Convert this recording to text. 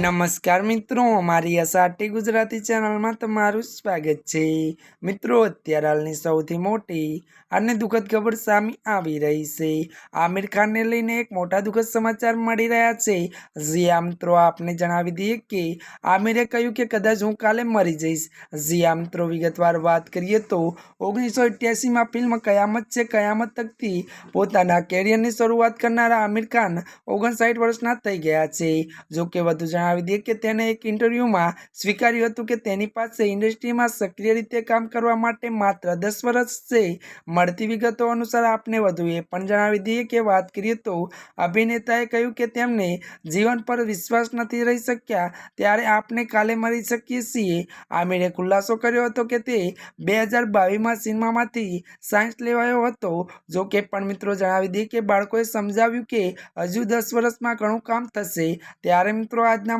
નમસ્કાર મિત્રો અમારી એસઆરટી ગુજરાતી ચેનલમાં તમારું સ્વાગત છે. મિત્રો, અત્યારે હાલની સૌથી મોટી અને દુઃખદ ખબર સામે આવી રહી છે. આમિર ખાનને લઈને એક મોટા દુઃખદ સમાચાર મળી રહ્યા છે. જીયા મિત્રો, આપને જણાવી દઈએ કે આમિરે કહ્યું કે કદાચ હું કાલે મરી જઈશ. જીયા મિત્રો, વિગતવાર વાત કરીએ તો ઓગણીસો અઠ્યાસીમાં ફિલ્મ કયામત છે, કયામત તકથી પોતાના કેરિયરની શરૂઆત કરનારા આમિર ખાન ઓગણસાઠ વર્ષના થઈ ગયા છે. જો કે વધુ જણાવી દઈએ કે તેને એક ઇન્ટરવ્યૂમાં સ્વીકાર્યું હતું કે તેની પાસે ઇન્ડસ્ટ્રીમાં સક્રિય રીતે કામ કરવા માટે માત્ર દસ વર્ષ છે મળતી વિગતો અનુસાર આપને વધુ એ પણ જણાવી દઈએ કે વાત કરીએ તો અભિનેતાએ કહ્યું કે તેમને જીવન પર વિશ્વાસ નથી રહી શક્યા. ત્યારે આપને કાલે મળી શકીએ છીએ. આમિરે ખુલાસો કર્યો હતો કે તે બે હજાર બાવીસમાં સિનેમામાંથી સાયન્સ લેવાયો હતો. જો કે પણ મિત્રો જણાવી દઈએ કે બાળકોએ સમજાવ્યું કે હજુ દસ વર્ષમાં ઘણું કામ થશે. ત્યારે મિત્રો આજના